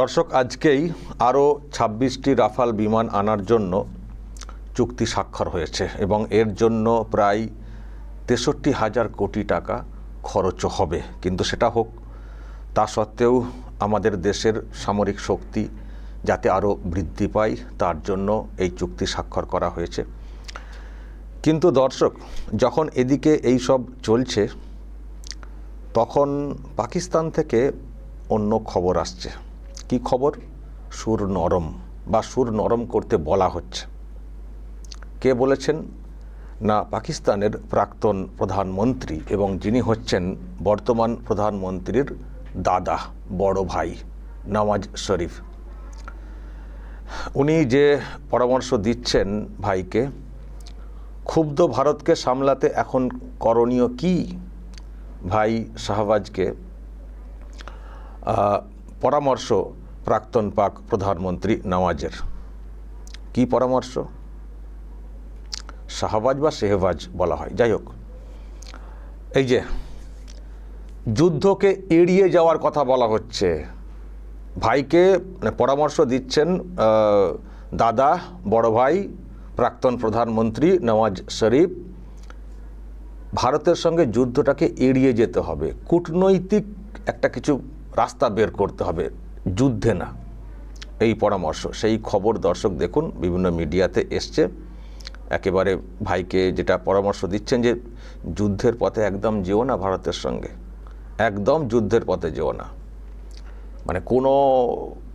দর্শক, আজকেই আরও ছাব্বিশটি রাফাল বিমান আনার জন্য চুক্তি স্বাক্ষর হয়েছে এবং এর জন্য প্রায় তেষট্টি হাজার কোটি টাকা খরচও হবে। কিন্তু সেটা হোক, তা সত্ত্বেও আমাদের দেশের সামরিক শক্তি যাতে আরও বৃদ্ধি পায়, তার জন্য এই চুক্তি স্বাক্ষর করা হয়েছে। কিন্তু দর্শক, যখন এদিকে এই সব চলছে, তখন পাকিস্তান থেকে অন্য খবর আসছে। কি খবর? সুর নরম বা সুর নরম করতে বলা হচ্ছে। কে বলেছেন? না, পাকিস্তানের প্রাক্তন প্রধানমন্ত্রী এবং যিনি হচ্ছেন বর্তমান প্রধানমন্ত্রীর দাদা, বড় ভাই নওয়াজ শরীফ। উনি যে পরামর্শ দিচ্ছেন ভাইকে, ক্ষুব্ধ ভারতকে সামলাতে এখন করণীয় কি? ভাই শাহবাজকে পরামর্শ প্রাক্তন পাক প্রধানমন্ত্রী নওয়াজের। কি পরামর্শ? শাহবাজ বা শেহবাজ বলা হয়। যাই হোক, এই যে যুদ্ধকে এড়িয়ে যাওয়ার কথা বলা হচ্ছে। ভাইকে মানে পরামর্শ দিচ্ছেন দাদা, বড় ভাই, প্রাক্তন প্রধানমন্ত্রী নওয়াজ শরীফ। ভারতের সঙ্গে যুদ্ধটাকে এড়িয়ে যেতে হবে। কূটনৈতিক একটা কিছু রাস্তা বের করতে হবে। যুদ্ধে না। এই পরামর্শ, সেই খবর দর্শক দেখুন, বিভিন্ন মিডিয়াতে এসছে। একেবারে ভাইকে যেটা পরামর্শ দিচ্ছেন যে, যুদ্ধের পথে একদম যেও না ভারতের সঙ্গে। একদম যুদ্ধের পথে যেও না। মানে কোনো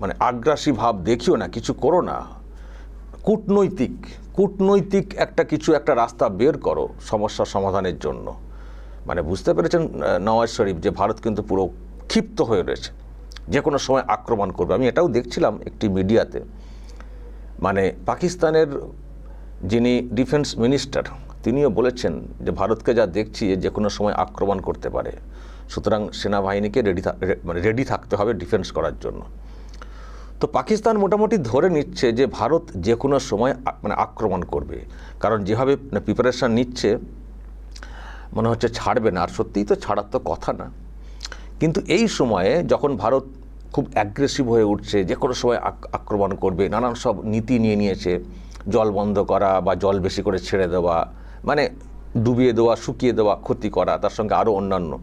মানে আগ্রাসী ভাব দেখিও না, কিছু করো না। কূটনৈতিক কূটনৈতিক একটা কিছু একটা রাস্তা বের করো সমস্যা সমাধানের জন্য। মানে বুঝতে পেরেছেন নওয়াজ শরীফ, যে ভারত কিন্তু পুরো ক্ষিপ্ত হয়ে রয়েছে। যে কোনো সময় আক্রমণ করবে। আমি এটাও দেখছিলাম একটি মিডিয়াতে। মানে পাকিস্তানের যিনি ডিফেন্স মিনিস্টার, তিনিও বলেছেন যে ভারতকে যা দেখছি যে কোনো সময় আক্রমণ করতে পারে। সুতরাং সেনাবাহিনীকে রেডি মানে রেডি থাকতে হবে ডিফেন্স করার জন্য। তো পাকিস্তান মোটামুটি ধরে নিচ্ছে যে ভারত যে কোনো সময় মানে আক্রমণ করবে। কারণ যেভাবে প্রিপারেশান নিচ্ছে, মনে হচ্ছে ছাড়বে না। আর সত্যিই তো ছাড়ার তো কথা না। কিন্তু এই সময়ে যখন ভারত খুব অ্যাগ্রেসিভ হয়ে উঠছে, যে কোনো সময় আক- আক্রমণ করবে, নানান সব নীতি নিয়ে নিয়েছে, জল বন্ধ করা বা জল বেশি করে ছেড়ে দেওয়া মানে ডুবিয়ে দেওয়া, শুকিয়ে দেওয়া, ক্ষতি করা, তার সঙ্গে আরও অন্যান্য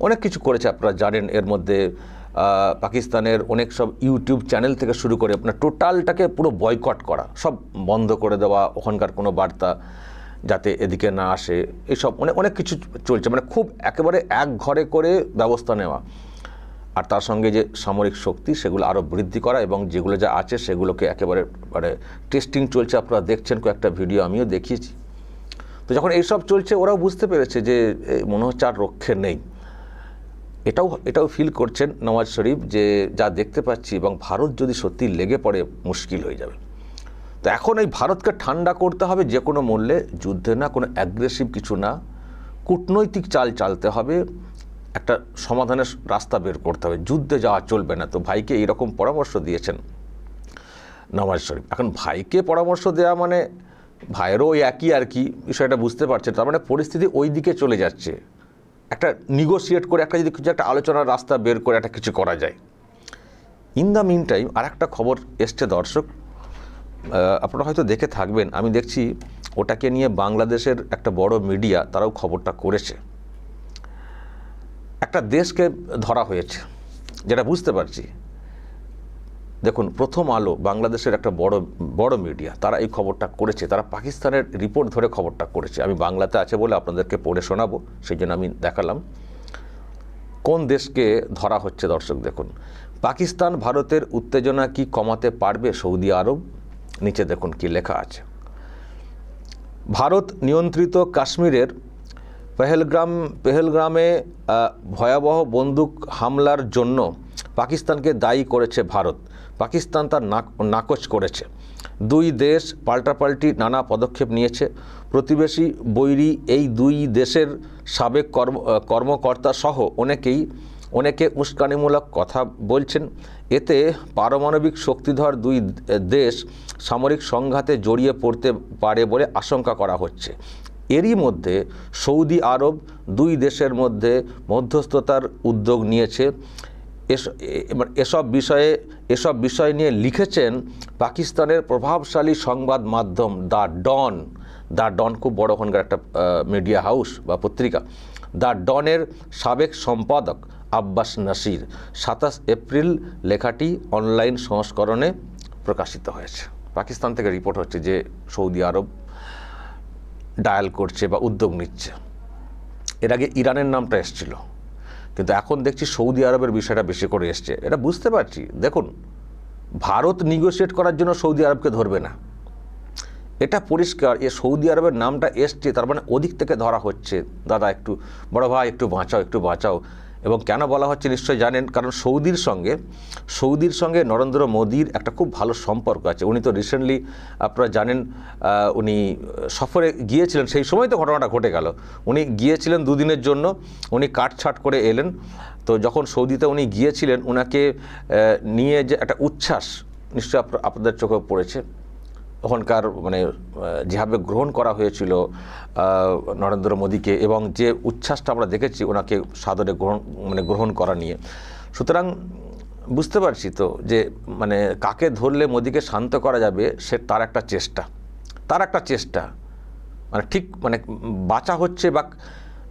অনেক কিছু করেছে আপনারা জানেন। এর মধ্যে পাকিস্তানের অনেক সব ইউটিউব চ্যানেল থেকে শুরু করে আপনার টোটালটাকে পুরো বয়কট করা, সব বন্ধ করে দেওয়া, ওখানকার কোনো বার্তা। যাতে এদিকে না আসে, এসব অনেক অনেক কিছু চলছে। মানে খুব একেবারে এক ঘরে করে ব্যবস্থা নেওয়া। আর তার সঙ্গে যে সামরিক শক্তি, সেগুলো আরও বৃদ্ধি করা এবং যেগুলো যা আছে, সেগুলোকে একেবারে মানে টেস্টিং চলছে। আপনারা দেখছেন কয়েকটা ভিডিও আমিও দেখিয়েছি। তো যখন এইসব চলছে, ওরাও বুঝতে পেরেছে যে মনে হচ্ছে আর রক্ষে নেই। এটাও এটাও ফিল করছেন নওয়াজ শরীফ যে, যা দেখতে পাচ্ছি এবং ভারত যদি সত্যি লেগে পড়ে, মুশকিল হয়ে যাবে। তো এখন এই ভারতকে ঠান্ডা করতে হবে যে কোনো মূল্যে, যুদ্ধে না, কোনো অ্যাগ্রেসিভ কিছু না। কূটনৈতিক চাল চালতে হবে, একটা সমাধানের রাস্তা বের করতে হবে। যুদ্ধে যাওয়া চলবে না, তো ভাইকে এইরকম পরামর্শ দিয়েছেন নওয়াজ শরীফ। এখন ভাইকে পরামর্শ দেওয়া মানে ভাইয়েরও ওই একই আর কি, বিষয়টা বুঝতে পারছেন। তার মানে পরিস্থিতি ওই দিকে চলে যাচ্ছে। একটা নিগোসিয়েট করে, একটা যদি কিছু একটা আলোচনার রাস্তা বের করে, একটা কিছু করা যায়। ইন দ্য মিন টাইম আর একটা খবর এসছে দর্শক আপনারা হয়তো দেখে থাকবেন, আমি দেখছি ওটাকে নিয়ে বাংলাদেশের একটা বড় মিডিয়া তারাও খবরটা করেছে। একটা দেশকে ধরা হয়েছে, যেটা বুঝতে পারছি। দেখুন, প্রথম আলো বাংলাদেশের একটা বড় বড় মিডিয়া, তারা এই খবরটা করেছে, তারা পাকিস্তানের রিপোর্ট ধরে খবরটা করেছে। আমি বাংলাতে আছে বলে আপনাদেরকে পড়ে শোনাবো, সেই জন্য আমি দেখালাম। কোন দেশকে ধরা হচ্ছে দর্শক দেখুন, পাকিস্তান ভারতের উত্তেজনা কি কমাতে পারবে সৌদি আরব? নিচে দেখুন কি লেখা আছে। ভারত নিয়ন্ত্রিত কাশ্মীরের পেহেলগ্রাম, পেহেলগ্রামে ভয়াবহ বন্দুক হামলার জন্য পাকিস্তানকে দায়ী করেছে ভারত। পাকিস্তান তার নাক- নাকচ করেছে। দুই দেশ পাল্টাপাল্টি নানা পদক্ষেপ নিয়েছে। প্রতিবেশী বৈরী এই দুই দেশের সাবেক কর্ম কর্মকর্তা সহ অনেকেই অনেকে উস্কানিমূলক কথা বলছেন। এতে পারমাণবিক শক্তিধর দুই দেশ সামরিক সংঘাতে জড়িয়ে পড়তে পারে বলে আশঙ্কা করা হচ্ছে। এরই মধ্যে সৌদি আরব দুই দেশের মধ্যে মধ্যস্থতার উদ্যোগ নিয়েছে। এস- এসব বিষয়ে, এসব বিষয় নিয়ে লিখেছেন পাকিস্তানের প্রভাবশালী সংবাদ মাধ্যম দ্য ডন। দ্য ডন খুব বড় ওখানকার একটা মিডিয়া হাউস বা পত্রিকা। দ্য ডনের সাবেক সম্পাদক আব্বাস নাসির, সাতাশ এপ্রিল লেখাটি অনলাইন সংস্করণে প্রকাশিত হয়েছে। পাকিস্তান থেকে রিপোর্ট হচ্ছে যে সৌদি আরব ডায়াল করছে বা উদ্যোগ নিচ্ছে। এর আগে ইরানের নামটা এসছিল। কিন্তু এখন দেখছি সৌদি আরবের বিষয়টা বেশি করে এসছে। এটা বুঝতে পারছি। দেখুন, ভারত নিগোসিয়েট করার জন্য সৌদি আরবকে ধরবে না। এটা পরিষ্কার। এ সৌদি আরবের নামটা এসছে, তার মানে ওদিক থেকে ধরা হচ্ছে। দাদা, একটু, বড় ভাই, একটু বাঁচাও একটু বাঁচাও। এবং কেন বলা হচ্ছে নিশ্চয়ই জানেন, কারণ সৌদির সঙ্গে সৌদির সঙ্গে নরেন্দ্র মোদির একটা খুব ভালো সম্পর্ক আছে। উনি তো রিসেন্টলি আপনারা জানেন উনি সফরে গিয়েছিলেন, সেই সময় তো ঘটনাটা ঘটে গেল। উনি গিয়েছিলেন দুদিনের জন্য, উনি কাটছাট করে এলেন। তো যখন সৌদিতে উনি গিয়েছিলেন ওনাকে নিয়ে যে একটা উচ্ছ্বাস, নিশ্চয়ই আপ- আপনাদের চোখে পড়েছে। ওখানকার মানে যেভাবে গ্রহণ করা হয়েছিল নরেন্দ্র মোদীকে এবং যে উচ্ছ্বাসটা আমরা দেখেছি ওনাকে সাদরে গ্রহণ মানে গ্রহণ করা নিয়ে। সুতরাং বুঝতে পারছি তো যে মানে কাকে ধরলে মোদীকে শান্ত করা যাবে সে তার একটা চেষ্টা। তার একটা চেষ্টা। মানে ঠিক মানে বাঁচা হচ্ছে বা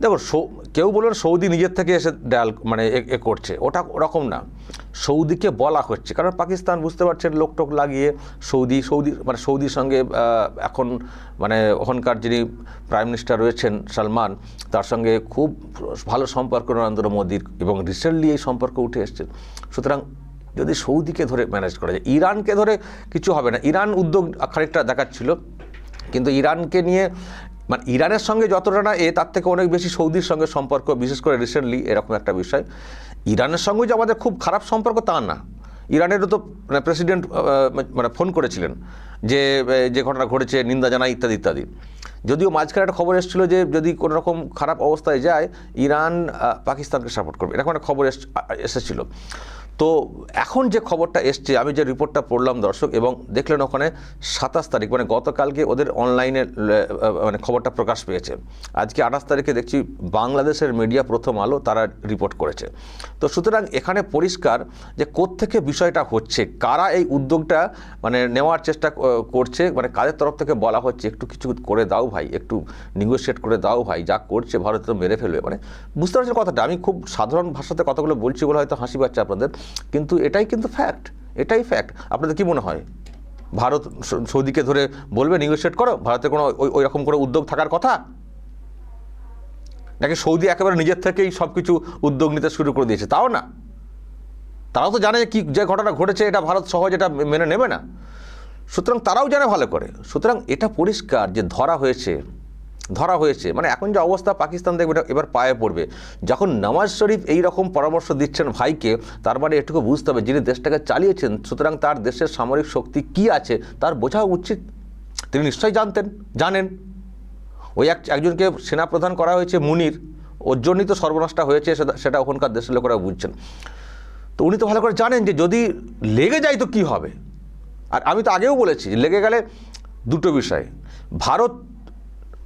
দেখো কেউ বলবেন সৌদি নিজের থেকে এসে ডায়াল মানে এ- করছে। ওটা ওরকম না। সৌদিকে বলা হচ্ছে। কারণ পাকিস্তান বুঝতে পারছেন, লোক টোক লাগিয়ে সৌদি সৌদি মানে সৌদির সঙ্গে এখন মানে ওখানকার যিনি প্রাইম মিনিস্টার রয়েছেন সালমান, তার সঙ্গে খুব ভালো সম্পর্ক নরেন্দ্র মোদীর এবং রিসেন্টলি এই সম্পর্ক উঠে এসছে। সুতরাং যদি সৌদিকে ধরে ম্যানেজ করা যায়, ইরানকে ধরে কিছু হবে না। ইরান উদ্যোগ খানিকটা দেখাচ্ছিল। কিন্তু ইরানকে নিয়ে মানে ইরানের সঙ্গে যতটা না এ, তার থেকে অনেক বেশি সৌদির সঙ্গে সম্পর্ক, বিশেষ করে রিসেন্টলি এরকম একটা বিষয়। ইরানের সঙ্গে যে আমাদের খুব খারাপ সম্পর্ক তা না। ইরানেরও তো মানে প্রেসিডেন্ট মানে ফোন করেছিলেন যে যে ঘটনা ঘটেছে, নিন্দা জানাই, ইত্যাদি ইত্যাদি। যদিও মাঝখানে একটা খবর এসেছিল যে, যদি কোনো রকম খারাপ অবস্থায় যায়, ইরান পাকিস্তানকে সাপোর্ট করবে। এরকম একটা খবর এসেছিল। তো এখন যে খবরটা এসছে, আমি যে রিপোর্টটা পড়লাম দর্শক, এবং দেখলেন ওখানে সাতাশ তারিখ মানে গতকালকে ওদের অনলাইনে মানে খবরটা প্রকাশ পেয়েছে। আজকে আঠাশ তারিখে দেখছি বাংলাদেশের মিডিয়া প্রথম আলো তারা রিপোর্ট করেছে। তো সুতরাং এখানে পরিষ্কার যে কোত্থেকে বিষয়টা হচ্ছে, কারা এই উদ্যোগটা মানে নেওয়ার চেষ্টা করছে মানে কাদের তরফ থেকে বলা হচ্ছে, একটু কিছু করে দাও ভাই, একটু নিগোসিয়েট করে দাও ভাই, যা করছে ভারত তো মেরে ফেলবে। মানে বুঝতে পারছেন কথাটা, আমি খুব সাধারণ ভাষাতে কথাগুলো বলছি বলে হয়তো হাসি পাচ্ছে আপনাদের কিন্তু এটাই কিন্তু ফ্যাক্ট এটাই ফ্যাক্ট আপনাদের কি মনে হয়? ভারত সৌদিকে ধরে বলবে নিগোসিয়েট করো? ভারতের কোনো ওই- রকম করে উদ্যোগ থাকার কথা? নাকি সৌদি একেবারে নিজের থেকেই সব কিছু উদ্যোগ নিতে শুরু করে দিয়েছে? তাও না। তারাও তো জানে কি, যে ঘটনা ঘটেছে, এটা ভারত সহজ এটা মেনে নেবে না। সুতরাং তারাও জানে ভালো করে। সুতরাং এটা পরিষ্কার যে ধরা হয়েছে ধরা হয়েছে। মানে এখন যে অবস্থা, পাকিস্তান দেখবে এবার পায়ে পড়বে। যখন নওয়াজ শরীফ এই রকম পরামর্শ দিচ্ছেন ভাইকে, তার মানে এটুকু বুঝতে হবে, যিনি দেশটাকে চালিয়েছেন, সুতরাং তার দেশের সামরিক শক্তি কি আছে, তার বোঝা উচিত। তিনি নিশ্চয়ই জানতেন, জানেন। ওই এক, একজনকে সেনাপ্রধান করা হয়েছে মুনির, ওর জন্যই তো সর্বনাশটা হয়েছে সেটা ওখানকার দেশের লোকেরা বুঝছেন। তো উনি তো ভালো করে জানেন যে যদি লেগে যায় তো কি হবে? আর আমি তো আগেও বলেছি, লেগে গেলে দুটো বিষয়। ভারত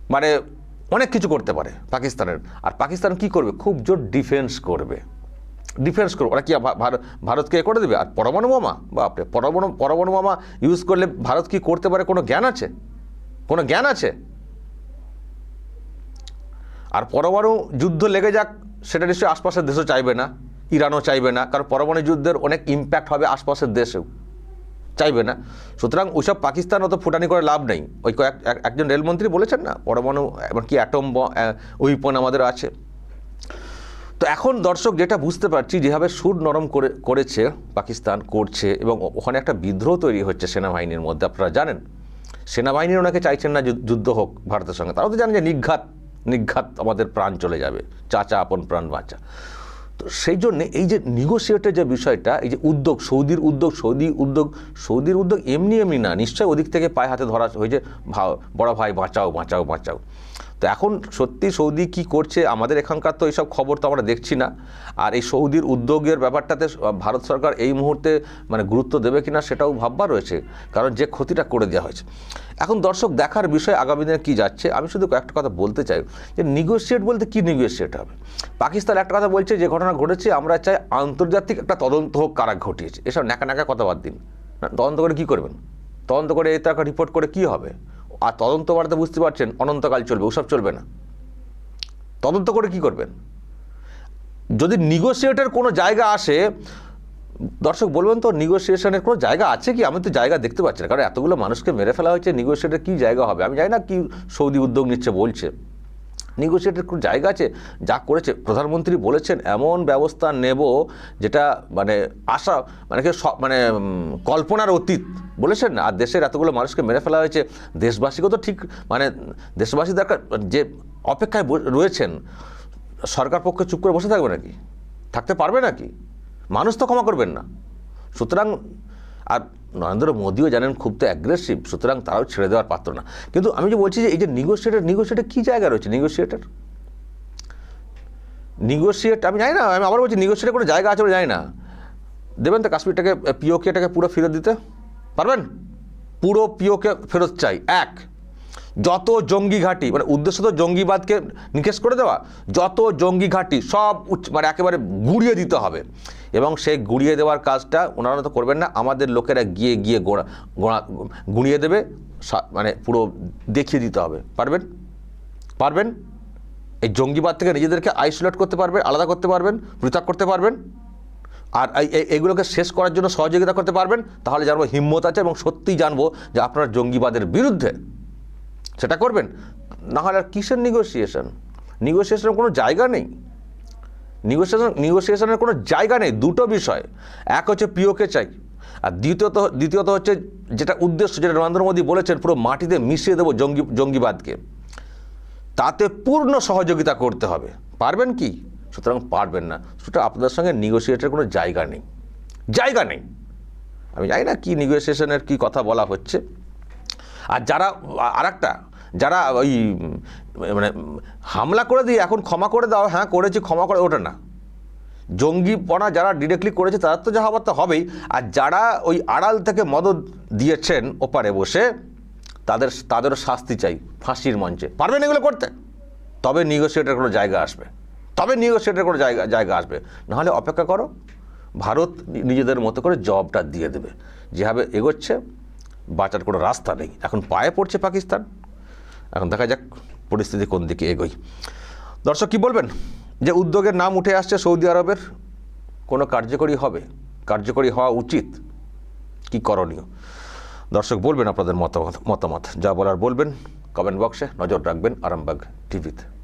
মানে অনেক কিছু করতে পারে পাকিস্তানের। আর পাকিস্তান কি করবে? খুব জোর ডিফেন্স করবে। ডিফেন্স করবে। ওরা কি ভারতকে করে দেবে? আর পরমাণু বোমা? বাপরে, পরমাণু পরমাণু মামা ইউজ করলে ভারত কি করতে পারে? কোনো জ্ঞান আছে? কোনো জ্ঞান আছে? আর পরমাণু যুদ্ধ লেগে যাক, সেটা নিশ্চয়ই আশপাশের দেশও চাইবে না। ইরানও চাইবে না। কারণ পরমাণু যুদ্ধের অনেক ইম্প্যাক্ট হবে আশপাশের দেশেও। চাইবে না। সুতরাং ওইসব পাকিস্তান অত ফুটানি করে লাভ নেই। ওই কয়েক, এক- একজন রেলমন্ত্রী বলেছেন না, পরমাণু, এমনকি অ্যাটম উইপন আমাদের আছে। তো এখন দর্শক যেটা বুঝতে পারছি, যেভাবে সুর নরম করে, করেছে পাকিস্তান, করছে, এবং ওখানে একটা বিদ্রোহ তৈরি হচ্ছে সেনাবাহিনীর মধ্যে, আপনারা জানেন। সেনাবাহিনীর ওনাকে চাইছেন না যুদ্ধ হোক ভারতের সঙ্গে। তারাও তো জানেন যে নিঘাত নিঘাত আমাদের প্রাণ চলে যাবে। চাচা, আপন প্রাণ বাঁচা। সেই জন্যে এই যে নিগোসিয়েটের যে বিষয়টা, এই যে উদ্যোগ, সৌদির উদ্যোগ, সৌদি উদ্যোগ, সৌদির উদ্যোগ এমনি এমনি না, নিশ্চয়ই ওদিক থেকে পায়ে হাতে ধরা হয়েছে ভা বড় ভাই বাঁচাও বাঁচাও বাঁচাও। তো এখন সত্যি সৌদি কি করছে? আমাদের এখানকার তো এইসব খবর তো আমরা দেখছি না। আর এই সৌদির উদ্যোগের ব্যাপারটাতে ভারত সরকার এই মুহূর্তে মানে গুরুত্ব দেবে কি না সেটাও ভাববার রয়েছে। কারণ যে ক্ষতিটা করে দেওয়া হয়েছে। এখন দর্শক, দেখার বিষয় আগামী দিনে কী যাচ্ছে? আমি শুধু কয়েকটা কথা বলতে চাই। যে নিগোসিয়েট বলতে কী নিগোসিয়েট হবে? পাকিস্তান একটা কথা বলছে, যে ঘটনা ঘটেছে, আমরা চাই আন্তর্জাতিক একটা তদন্ত হোক কারা ঘটিয়েছে। এসব ন্যাকা ন্যাকা কথা বাদ দিন তদন্ত করে কী করবেন? তদন্ত করে এটা রিপোর্ট করে কী হবে? আর তদন্ত বাড়াতে বুঝতে পারছেন, অনন্তকাল চলবে, ওসব চলবে না। তদন্ত করে কি করবেন? যদি নিগোসিয়েটের কোনো জায়গা আসে, দর্শক বলবেন তো নিগোসিয়েশনের কোনো জায়গা আছে কি? আমি তো জায়গা দেখতে পাচ্ছি না। কারণ এতগুলো মানুষকে মেরে ফেলা হয়েছে নিগোসিয়েটের কী জায়গা হবে? আমি জানি না কি সৌদি উদ্যোগ নিচ্ছে, বলছে। নিগোসিয়েটের কোনো জায়গা আছে, যা করেছে। প্রধানমন্ত্রী বলেছেন, এমন ব্যবস্থা নেব যেটা মানে আশা মানে সব মানে কল্পনার অতীত বলেছেন আর দেশের এতগুলো মানুষকে মেরে ফেলা হয়েছে, দেশবাসীকেও তো ঠিক মানে দেশবাসী দরকার, যে অপেক্ষায় রয়েছেন, সরকার পক্ষে চুপ করে বসে থাকবে নাকি? থাকতে পারবে নাকি? মানুষ তো ক্ষমা করবেন না। সুতরাং আর নরেন্দ্র মোদীও জানেন খুব তো অ্যাগ্রেসিভ সুতরাং তারাও ছেড়ে দেওয়ার পাত্র না। কিন্তু আমি যে বলছি যে এই যে নিগোসিয়েটার নিগোসিয়েটার কী জায়গা রয়েছে? নিগোসিয়েটার নিগোসিয়েট আমি জানি না, আমি আবার বলছি নিগোসিয়েটার কোনো জায়গা আছে বলে জানি না। দেবেন তো কাশ্মীরটাকে পিওকেটাকে পুরো ফেরত দিতে? পারবেন? পুরো পিওকে ফেরত চাই। এক যত জঙ্গি ঘাঁটি মানে উদ্দেশ্য তো জঙ্গিবাদকে নিকেশ করে দেওয়া, যত জঙ্গি ঘাঁটি সব মানে একেবারে গুড়িয়ে দিতে হবে। এবং সেই গুড়িয়ে দেওয়ার কাজটা ওনারা তো করবেন না, আমাদের লোকেরা গিয়ে গিয়ে গোড়া গোড়া, গুঁড়িয়ে দেবে মানে পুরো দেখিয়ে দিতে হবে। পারবেন? পারবেন? এই জঙ্গিবাদ থেকে নিজেদেরকে আইসোলেট করতে পারবেন, আলাদা করতে পারবেন, পৃথক করতে পারবেন। আর এগুলোকে শেষ করার জন্য সহযোগিতা করতে পারবেন, তাহলে জানব হিম্মত আছে এবং সত্যিই জানব যে আপনারা জঙ্গিবাদের বিরুদ্ধে সেটা করবেন। না হলে আর কিসের নিগোসিয়েশন নিগোসিয়েশনের কোনো জায়গা নেই। নিগোসিয়েশন নিগোসিয়েশনের কোনো জায়গা নেই, দুটো বিষয়। এক হচ্ছে পিওকে চাই, আর দ্বিতীয়ত দ্বিতীয়ত হচ্ছে যেটা উদ্দেশ্য, যেটা নরেন্দ্র মোদী বলেছেন, পুরো মাটিতে মিশিয়ে দেবো জঙ্গি, জঙ্গিবাদকে। তাতে পূর্ণ সহযোগিতা করতে হবে। পারবেন কি? সুতরাং পারবেন না। সুতরাং আপনাদের সঙ্গে নিগোসিয়েটের কোনো জায়গা নেই। জায়গা নেই। আমি জানি না কী নিগোসিয়েশনের কী কথা বলা হচ্ছে। আর যারা আর একটা যারা ওই মানে হামলা করে দিয়ে এখন ক্ষমা করে দাও হ্যাঁ করেছি, ক্ষমা করে, ওটা না। জঙ্গিপনা যারা ডিরেক্টলি করেছে তাদের তো যা হবার তা হবেই। আর যারা ওই আড়াল থেকে মদত দিয়েছেন ওপারে বসে, তাদের, তাদেরও শাস্তি চাই, ফাঁসির মঞ্চে। পারবেন এগুলো করতে? তবে নিগোসিয়েটের কোনো জায়গা আসবে। তবে নিগোসিয়েটের কোনো জায়গা জায়গা আসবে। নাহলে অপেক্ষা করো, ভারত নিজেদের মতো করে জবটা দিয়ে দেবে। যেভাবে এগোচ্ছে বাঁচার কোনো রাস্তা নেই। এখন পায়ে পড়ছে পাকিস্তান। এখন দেখা যাক পরিস্থিতি কোন দিকে এগোই দর্শক, কি বলবেন? যে উদ্যোগের নাম উঠে আসছে সৌদি আরবের, কোনো কার্যকরী হবে? কার্যকরী হওয়া উচিত? কি করণীয়? দর্শক, বলবেন আপনাদের মতামত মতামত। যা বলার বলবেন কমেন্ট বক্সে নজর রাখবেন আরামবাগ টিভিতে।